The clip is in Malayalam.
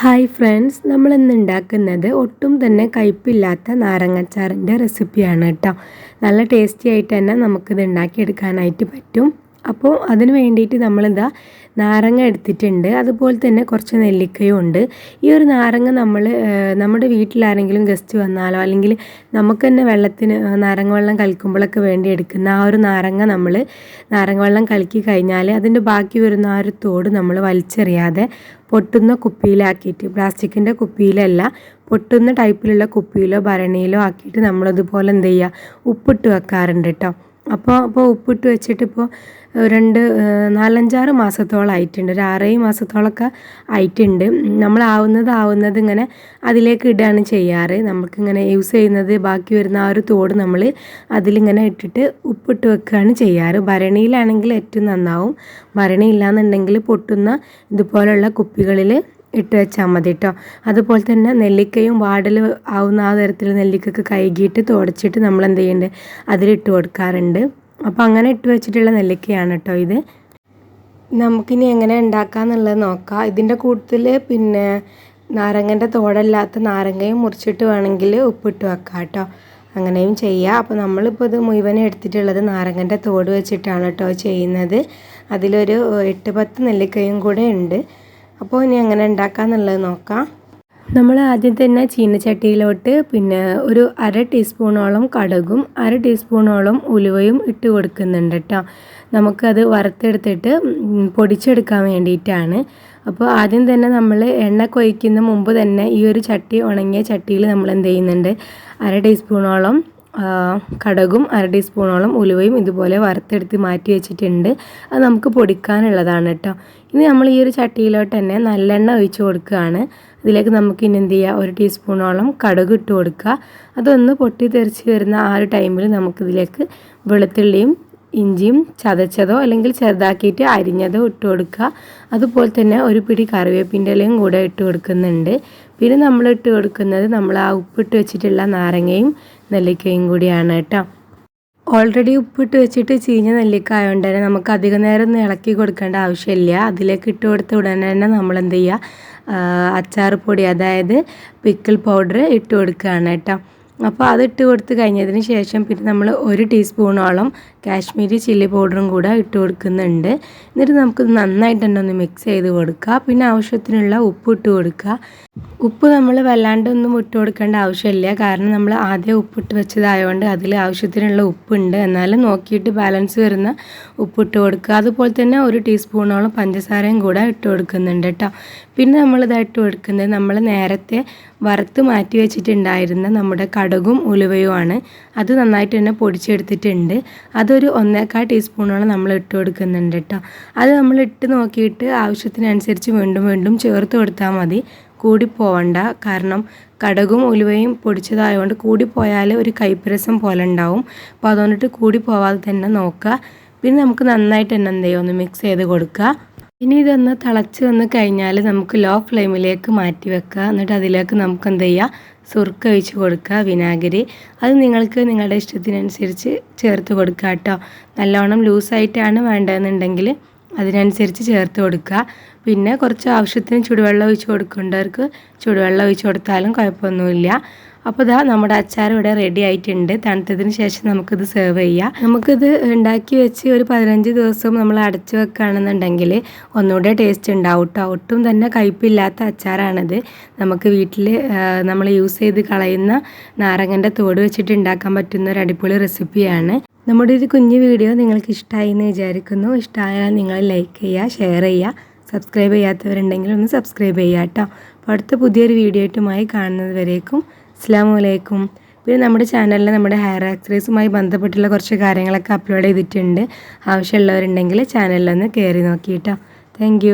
ഹായ് ഫ്രണ്ട്സ് നമ്മൾ ഇന്ന് ഉണ്ടാക്കുന്നത് ഒട്ടും തന്നെ കയ്പില്ലാത്ത നാരങ്ങച്ചാറിന്റെ റെസിപ്പിയാണ് കേട്ടോ. നല്ല ടേസ്റ്റി ആയിട്ട് തന്നെ നമുക്കിത് ഉണ്ടാക്കിയെടുക്കാനായിട്ട് പറ്റും. അപ്പോൾ അതിന് വേണ്ടിയിട്ട് നമ്മളെന്താ നാരങ്ങ എടുത്തിട്ടുണ്ട്. അതുപോലെ തന്നെ കുറച്ച് നെല്ലിക്കയും ഉണ്ട്. ഈ ഒരു നാരങ്ങ നമ്മൾ നമ്മുടെ വീട്ടിലാരെങ്കിലും ഗസ്റ്റ് വന്നാലോ അല്ലെങ്കിൽ നമുക്ക് തന്നെ വെള്ളത്തിന് നാരങ്ങ വെള്ളം കലക്കുമ്പോഴൊക്കെ വേണ്ടി എടുക്കുന്ന ആ ഒരു നാരങ്ങ നമ്മൾ നാരങ്ങ വെള്ളം കലക്കി കഴിഞ്ഞാൽ അതിന്റെ ബാക്കി വരുന്ന ആ ഒരു തോട് നമ്മൾ വലിച്ചെറിയാതെ പൊട്ടുന്ന കുപ്പിയിലാക്കിയിട്ട് പ്ലാസ്റ്റിക്കിന്റെ കുപ്പിയിലല്ല പൊട്ടുന്ന ടൈപ്പിലുള്ള കുപ്പിയിലോ ഭരണിയിലോ ആക്കിയിട്ട് നമ്മളതുപോലെ എന്ത് ചെയ്യുക ഉപ്പിട്ട് വെക്കാറുണ്ട് കേട്ടോ അപ്പോൾ അപ്പോൾ ഉപ്പിട്ട് വെച്ചിട്ട് ഇപ്പോൾ രണ്ട് നാലഞ്ചാറ് മാസത്തോളം ആയിട്ടുണ്ട്. ഒരു ആറേഴ് മാസത്തോളമൊക്കെ ആയിട്ടുണ്ട്. നമ്മൾ ആവുന്നത് ആവുന്നത് ഇങ്ങനെ അതിലേക്ക് ഇടുകയാണ് ചെയ്യാറ്. നമുക്കിങ്ങനെ യൂസ് ചെയ്യുന്നത് ബാക്കി വരുന്ന ആ ഒരു തോട് നമ്മൾ അതിലിങ്ങനെ ഇട്ടിട്ട് ഉപ്പിട്ട് വെക്കുകയാണ് ചെയ്യാറ്. ഭരണിയിലാണെങ്കിൽ ഏറ്റവും നന്നാവും. ഭരണി ഇല്ലാന്നുണ്ടെങ്കിൽ പൊട്ടുന്ന ഇതുപോലുള്ള കുപ്പികളിൽ ഇട്ട് വെച്ചാൽ മതി കേട്ടോ അതുപോലെ തന്നെ നെല്ലിക്കയും വാടൽ ആവുന്ന ആ തരത്തിൽ നെല്ലിക്കക്ക് കഴുകിയിട്ട് തുടച്ചിട്ട് നമ്മൾ എന്ത് ചെയ്യേണ്ടത് അതിലിട്ട് കൊടുക്കാറുണ്ട്. അപ്പോൾ അങ്ങനെ ഇട്ട് വെച്ചിട്ടുള്ള നെല്ലിക്കയാണ് കേട്ടോ ഇത്. നമുക്കിനി എങ്ങനെ ഉണ്ടാക്കാന്നുള്ളത് നോക്കാം. ഇതിന്റെ കൂട്ടത്തിൽ പിന്നെ നാരങ്ങന്റെ തോടല്ലാത്ത നാരങ്ങയും മുറിച്ചിട്ട് വേണമെങ്കിൽ ഉപ്പിട്ട് വെക്കാം കേട്ടോ അങ്ങനെയും ചെയ്യാം. അപ്പോൾ നമ്മളിപ്പോൾ ഇത് മുഴുവനും എടുത്തിട്ടുള്ളത് നാരങ്ങന്റെ തോട് വെച്ചിട്ടാണ് കേട്ടോ ചെയ്യുന്നത്. അതിലൊരു എട്ട് പത്ത് നെല്ലിക്കയും കൂടെ ഉണ്ട്. അപ്പോൾ ഇനി എങ്ങനെ ഉണ്ടാക്കാന്നുള്ളത് നോക്കാം. നമ്മൾ ആദ്യം തന്നെ ചീനച്ചട്ടിയിലോട്ട് പിന്നെ ഒരു അര ടീസ്പൂണോളം കടുകും അര ടീസ്പൂണോളം ഉലുവയും ഇട്ട് കൊടുക്കുന്നുണ്ട് കേട്ടോ നമുക്കത് വറുത്തെടുത്തിട്ട് പൊടിച്ചെടുക്കാൻ വേണ്ടിയിട്ടാണ്. അപ്പോൾ ആദ്യം തന്നെ നമ്മൾ എണ്ണ കൊയ്ക്കുന്ന മുമ്പ് തന്നെ ഈ ഒരു ചട്ടി ഉണങ്ങിയ ചട്ടിയിൽ നമ്മൾ എന്ത് ചെയ്യുന്നുണ്ട്? അര ടീസ്പൂണോളം കടകും അര ടീസ്പൂണോളം ഉലുവയും ഇതുപോലെ വറുത്തെടുത്ത് മാറ്റി വെച്ചിട്ടുണ്ട്. അത് നമുക്ക് പൊടിക്കാനുള്ളതാണ് കേട്ടോ. ഇനി നമ്മൾ ഈ ഒരു ചട്ടിയിലോട്ട് തന്നെ നല്ലെണ്ണ ഒഴിച്ച് കൊടുക്കുകയാണ്. അതിലേക്ക് നമുക്ക് ഇനി എന്ത് ചെയ്യുക ഒരു ടീസ്പൂണോളം കടുക് ഇട്ട് കൊടുക്കുക. അതൊന്ന് പൊട്ടി തെറിച്ച് വരുന്ന ആ ഒരു ടൈമിൽ നമുക്കിതിലേക്ക് വെളുത്തുള്ളിയും ഇഞ്ചിയും ചതച്ചതോ അല്ലെങ്കിൽ ചെറുതാക്കിയിട്ട് അരിഞ്ഞതോ ഇട്ട് കൊടുക്കുക. അതുപോലെ തന്നെ ഒരു പിടി കറിവേപ്പിന്റെ ഇലയും കൂടെ ഇട്ട് കൊടുക്കുന്നുണ്ട്. പിന്നെ നമ്മൾ ഇട്ട് കൊടുക്കുന്നത് നമ്മൾ ആ ഉപ്പിട്ട് വെച്ചിട്ടുള്ള നാരങ്ങയും നെല്ലിക്കയും കൂടിയാണ് കേട്ടോ. ഓൾറെഡി ഉപ്പിട്ട് വെച്ചിട്ട് ചീഞ്ഞ നെല്ലിക്ക ആയതുകൊണ്ട് തന്നെ നമുക്ക് അധിക നേരം ഒന്നും ഇളക്കി കൊടുക്കേണ്ട ആവശ്യമില്ല. അതിലേക്ക് ഇട്ട് കൊടുത്ത ഉടനെ തന്നെ നമ്മൾ എന്ത് ചെയ്യുക? അച്ചാർ പൊടി അതായത് പിക്കിൾ പൗഡർ ഇട്ട് കൊടുക്കുകയാണ് കേട്ടോ. അപ്പോൾ അത് ഇട്ട് കൊടുത്ത് കഴിഞ്ഞതിന് ശേഷം പിന്നെ നമ്മൾ ഒരു ടീസ്പൂണോളം കാശ്മീരി ചില്ലി പൗഡറും കൂടെ ഇട്ട് കൊടുക്കുന്നുണ്ട്. എന്നിട്ട് നമുക്ക് നന്നായിട്ട് തന്നെ ഒന്ന് മിക്സ് ചെയ്ത് കൊടുക്കുക പിന്നെ ആവശ്യത്തിനുള്ള ഉപ്പ് ഇട്ട് കൊടുക്കുക ഉപ്പ് നമ്മൾ വല്ലാണ്ടൊന്നും ഇട്ട് കൊടുക്കേണ്ട ആവശ്യമില്ല. കാരണം നമ്മൾ ആദ്യം ഉപ്പിട്ട് വെച്ചതായതുകൊണ്ട് അതിൽ ആവശ്യത്തിനുള്ള ഉപ്പുണ്ട്. എന്നാലും നോക്കിയിട്ട് ബാലൻസ് വരുന്ന ഉപ്പിട്ട് കൊടുക്കുക അതുപോലെ തന്നെ ഒരു ടീസ്പൂണോളം പഞ്ചസാരയും കൂടെ ഇട്ട് കൊടുക്കുന്നുണ്ട് കേട്ടോ. പിന്നെ നമ്മളിതായിട്ട് കൊടുക്കുന്നത് നമ്മൾ നേരത്തെ വറുത്ത് മാറ്റി വെച്ചിട്ടുണ്ടായിരുന്ന നമ്മുടെ കടുകും ഉലുവയുമാണ്. അത് നന്നായിട്ട് തന്നെ പൊടിച്ചെടുത്തിട്ടുണ്ട്. അതൊരു ഒന്നേക്കാൾ ടീസ്പൂണോളം നമ്മൾ ഇട്ട് കൊടുക്കുന്നുണ്ട് കേട്ടോ. അത് നമ്മൾ ഇട്ട് നോക്കിയിട്ട് ആവശ്യത്തിനനുസരിച്ച് വീണ്ടും വീണ്ടും ചേർത്ത് കൊടുത്താൽ മതി. കൂടി പോവണ്ട കാരണം കടകും ഉലുവയും പൊടിച്ചതായതുകൊണ്ട് കൂടി പോയാൽ ഒരു കൈപ്പരസം പോലെ ഉണ്ടാവും. അപ്പോൾ അതുകൊണ്ടിട്ട് കൂടി പോവാതെ തന്നെ നോക്കുക. പിന്നെ നമുക്ക് നന്നായിട്ട് തന്നെ എന്ത് ചെയ്യുക? ഒന്ന് മിക്സ് ചെയ്ത് കൊടുക്കുക. ഇനി ഇതൊന്ന് തിളച്ച് വന്ന് കഴിഞ്ഞാൽ നമുക്ക് ലോ ഫ്ലെയിമിലേക്ക് മാറ്റി വെക്കുക. എന്നിട്ട് അതിലേക്ക് നമുക്ക് എന്ത് ചെയ്യുക സുർക്ക ഒഴിച്ച് കൊടുക്കുക വിനാഗിരി. അത് നിങ്ങൾക്ക് നിങ്ങളുടെ ഇഷ്ടത്തിനനുസരിച്ച് ചേർത്ത് കൊടുക്കുക കേട്ടോ. നല്ലോണം ലൂസായിട്ടാണ് വേണ്ടതെന്നുണ്ടെങ്കിൽ അതിനനുസരിച്ച് ചേർത്ത് കൊടുക്കുക. പിന്നെ കുറച്ച് ആവശ്യത്തിന് ചുടുവെള്ളം ഒഴിച്ച് കൊടുക്കേണ്ടവർക്ക് ചുടുവെള്ളം ഒഴിച്ച് കൊടുത്താലും കുഴപ്പമൊന്നുമില്ല. അപ്പോൾ ഇതാ നമ്മുടെ അച്ചാർ ഇവിടെ റെഡി ആയിട്ടുണ്ട്. തണുത്തതിന് ശേഷം നമുക്കിത് സെർവ് ചെയ്യാം. നമുക്കിത് ഉണ്ടാക്കി വെച്ച് ഒരു പതിനഞ്ച് ദിവസം നമ്മൾ അടച്ചു വെക്കുകയാണെന്നുണ്ടെങ്കിൽ ഒന്നുകൂടെ ടേസ്റ്റ് ഉണ്ടാവും കേട്ടോ. ഒട്ടും തന്നെ കയ്പില്ലാത്ത അച്ചാറാണിത്. നമുക്ക് വീട്ടിൽ നമ്മൾ യൂസ് ചെയ്ത് കളയുന്ന നാരങ്ങന്റെ തോട് വെച്ചിട്ട് ഉണ്ടാക്കാൻ പറ്റുന്ന ഒരു അടിപൊളി റെസിപ്പിയാണ് നമ്മുടെ ഒരു കുഞ്ഞു വീഡിയോ നിങ്ങൾക്ക് ഇഷ്ടമായി എന്ന് വിചാരിക്കുന്നു. ഇഷ്ടമായാൽ നിങ്ങൾ ലൈക്ക് ചെയ്യുക ഷെയർ ചെയ്യുക. സബ്സ്ക്രൈബ് ചെയ്യാത്തവരുണ്ടെങ്കിൽ ഒന്ന് സബ്സ്ക്രൈബ് ചെയ്യുക കേട്ടോ അപ്പോൾ അടുത്ത പുതിയൊരു വീഡിയോ ആയിട്ടുമായി കാണുന്നത് വരേക്കും. അസ്സാം വലൈക്കും പിന്നെ നമ്മുടെ ചാനലിൽ നമ്മുടെ ഹെയർ ആക്സറീസുമായി ബന്ധപ്പെട്ടുള്ള കുറച്ച് കാര്യങ്ങളൊക്കെ അപ്ലോഡ് ചെയ്തിട്ടുണ്ട്. ആവശ്യമുള്ളവരുണ്ടെങ്കിൽ ചാനലിലൊന്ന് കയറി നോക്കിയിട്ടോ താങ്ക്